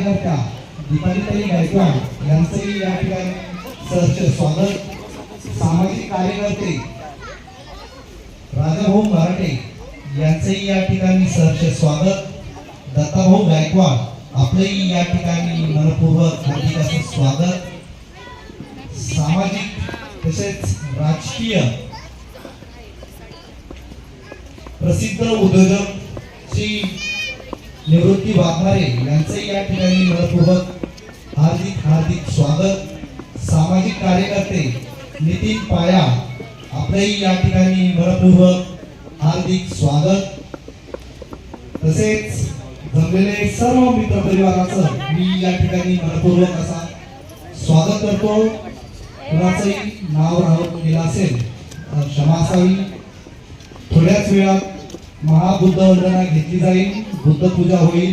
कार्यकर्त्या दीपालीताई गायकवाड यांचंही या ठिकाणी सहर्ष स्वागत. सामाजिक कार्यकर्ते राजाभाऊ मराठे यांचंही या ठिकाणी सहर्ष स्वागत. दत्ताभाऊ गायकवाड आपलंही या ठिकाणी मनपूर्वक हार्दिक असं स्वागत. सामाजिक तसेच राजकीय प्रसिद्ध उद्योजक श्री निवृत्ती वाघमारे यांचंही या ठिकाणी मनपूर्वक हार्दिक हार्दिक स्वागत. सामाजिक कार्यकर्ते नितीन पाया आपलंही या ठिकाणी मनपूर्वक हार्दिक स्वागत. तसेच जमलेले सर्व मित्र परिवाराचं मी या ठिकाणी मनपूर्वक असा स्वागत करतो. कुणाचंही नाव राहून गेलं असेल तर क्षमा असावी. थोड्याच वेळात महाबुद्ध वंदना घेतली जाईल बुद्ध पूजा होईल.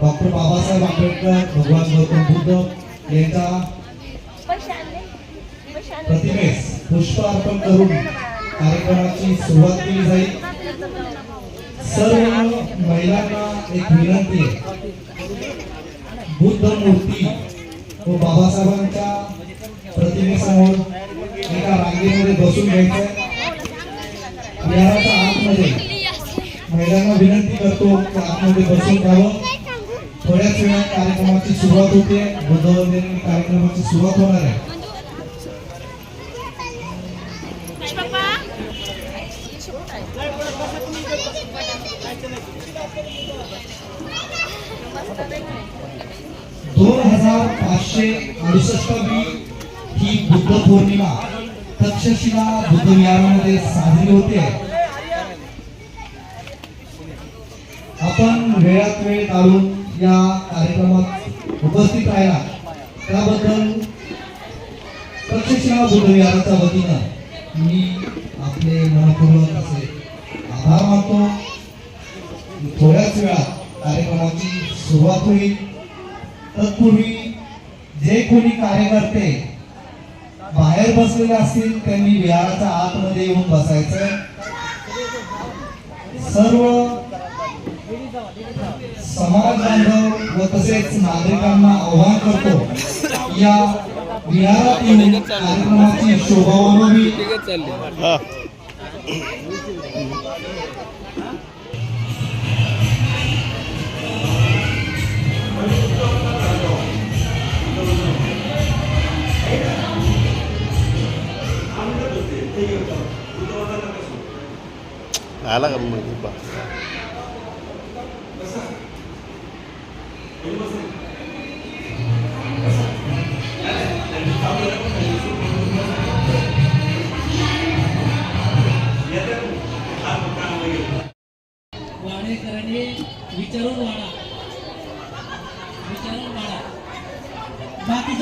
डॉक्टर बाबासाहेब आंबेडकर भगवान गौतम बुद्ध यांच्या प्रतिमेस पुष्प अर्पण करून कार्यक्रमाची सुरुवात केली जाईल. सर्व महिलांना एक विनंती आहे. बुद्ध मूर्ती व बाबासाहेबांच्या प्रतिमेसमोर एका रांगेमध्ये बसून घ्यायचं आतमध्ये महिलांना विनंती करतो आतमध्ये बसून राहावं. थोड्याच वेळात कार्यक्रमाची सुरुवात होते बुद्धवंदन कार्यक्रमाची सुरुवात होणार आहे. दोन हजार पाचशे अडुसष्टावी ही बुद्ध पौर्णिमा तक्षशिला बुद्ध विहारामध्ये साजरी होते आपण वेळात वेळ काढून या कार्यक्रमात उपस्थित राहिला त्याबद्दल तक्षशिला बुद्धविहाराच्या वतीनं मी आपले मनपूर्वक असे आभार मानतो. थोड्याच वेळात कार्यक्रमाची सुरुवात होईल. तत्पूर्वी जे कोणी कार्यकर्ते बाहेर बसलेले असतील त्यांनी विहाराच्या आतमध्ये येऊन बसायचं. सर्व समाज बांधव व तसेच नागरिकांना आवाहन करतो या विहारात येऊन कार्यक्रमाची शोभा वाढवावी आला का मग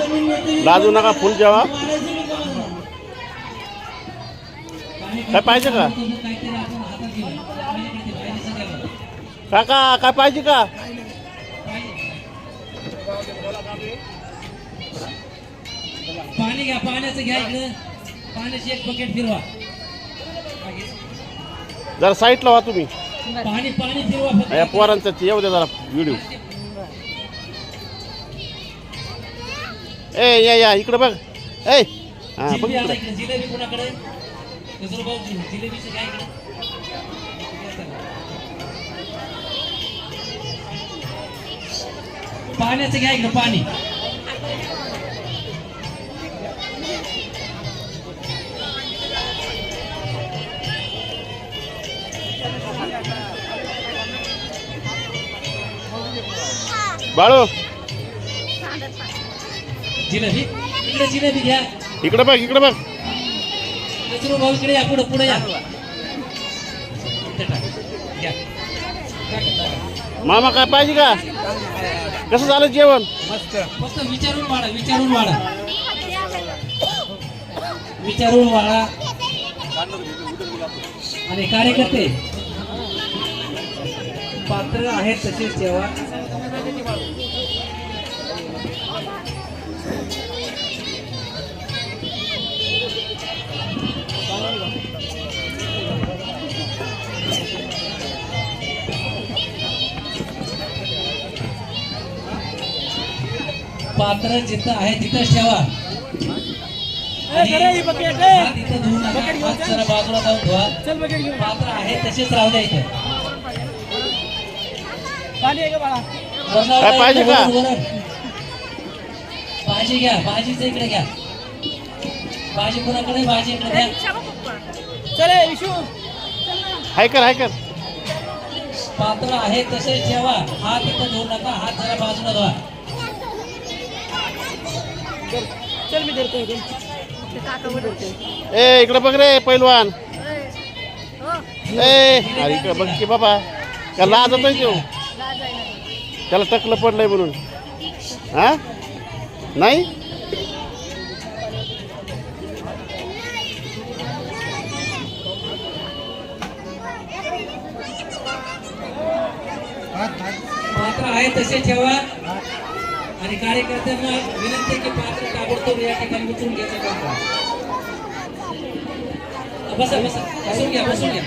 लाजू नका, फुल जेवा. काय पाहिजे का? काका काय पाहिजे का पाणी घ्या पाण्याचं घ्या इकडं पाण्याची एक बकेट फिरवा जरा साईडला व्हा तुम्ही पाणी पाणी फिरवा फक्त. या पोरांचा येऊ द्या जरा व्हिडिओ ए या या इकडे बघ ए हा बघ जिलेबी आणा इकडे इकडे जिलेबी कोणाकडे दुसरं भाऊ जिलेबीचं काय इकडे पाण्याचं घ्या इकडे पाणी बाळू जिलेबी? इकडे जिलेबी घ्या. इकडे बघ इकडे बघ. दुसरं भाऊ इकडे या पुढे पुढे या. मामा काय पाहिजे का? कसं झालं जेवण? फक्त विचारून वाढा विचारून वाढा. विचारून वाढा. आणि कार्यकर्ते? पात्र आहेत तसेच ठेवा पात्र जिथं आहे तिथंच ठेवा. हात जरा बाजूला जाऊन धुवा. पात्र आहे तसेच राहू द्या इथं. भाजी घ्या भाजीचं इकडे घ्या. भाजी कोणाकडे भाजी इकडे द्या हाय कर हाय कर. पात्र आहे तसेच ठेवा. हात इथं धुवू नका हात जरा बाजूला धुवा. ए इकडे बघ रे पैलवान. ए अरे इकडे बघ की बाबा का लाज होतोय तो त्याला टकलं पडलंय म्हणून. हा? नाही? आहे तसे ठेवा. आणि कार्यकर्त्यांना विनंती की पात्र ताबडतोब या ठिकाणी उचलून घ्यायचं काम करा. बसा बसा. बसून घ्या बसून घ्या.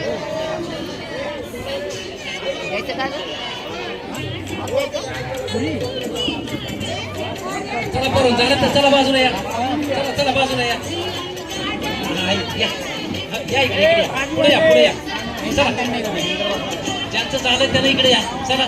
चला बरोबर झालं तर चला बाजूला या. चला चला बाजूला या. इकडे. पुढे या पुढे या. चला. ज्यांचं झालं त्यानं इकडे या. चला.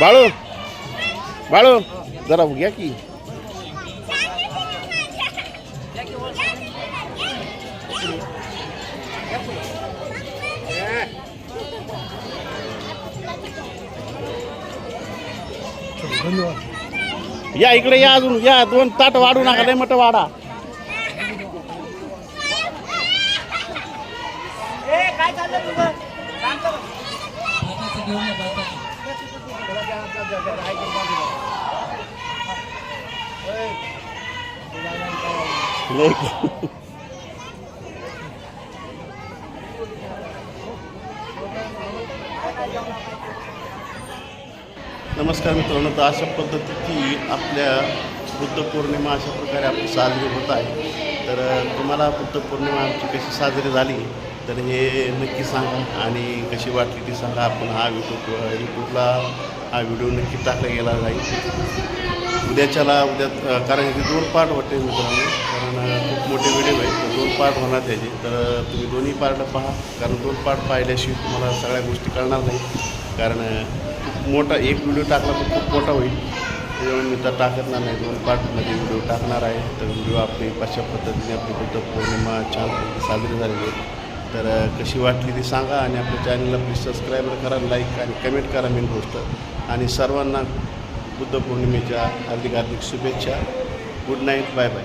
बाळू बाळू जरा घ्या की या इकडे या अजून या दोन ताट वाढू नका लय मोठं वाढा. भाताचं घेऊन या भाताचं लय नमस्कार मित्रांनो तर अशा पद्धतीची आपल्या बुद्ध पौर्णिमा अशा प्रकारे आपली साजरी होत आहे. तर तुम्हाला बुद्ध पौर्णिमा आमची कशी साजरी झाली तर हे नक्की सांगा आणि कशी वाटली ती सांगा. आपण हा यूट्यूब यूट्यूबला हा व्हिडिओ नक्की टाकला गेला जाईल. उद्याच्याला उद्या कारण की दोन पार्ट वाटते मित्रांनो. कारण खूप मोठे व्हिडिओ आहेत तर दोन पार्ट होणार त्याचे. तर तुम्ही दोन्ही पार्ट पहा. कारण दोन पार्ट पाहिल्याशिवाय तुम्हाला सगळ्या गोष्टी कळणार नाही. कारण खूप मोठा एक व्हिडिओ टाकला तर खूप मोठा होईल. त्याच्यामुळे मी तर टाकणार नाही. दोन पार्टमध्ये व्हिडिओ टाकणार आहे. तर व्हिडिओ आपली अशा पद्धतीने आपली बुद्ध पौर्णिमा छान साजरी झालेली आहे. तर कशी वाटली ती सांगा आणि आपल्या चॅनलला प्लीज सबस्क्राईब करा लाईक आणि कमेंट करा मेन गोष्ट. आणि सर्वांना बुद्ध पौर्णिमेच्या हार्दिक हार्दिक शुभेच्छा. Good night bye bye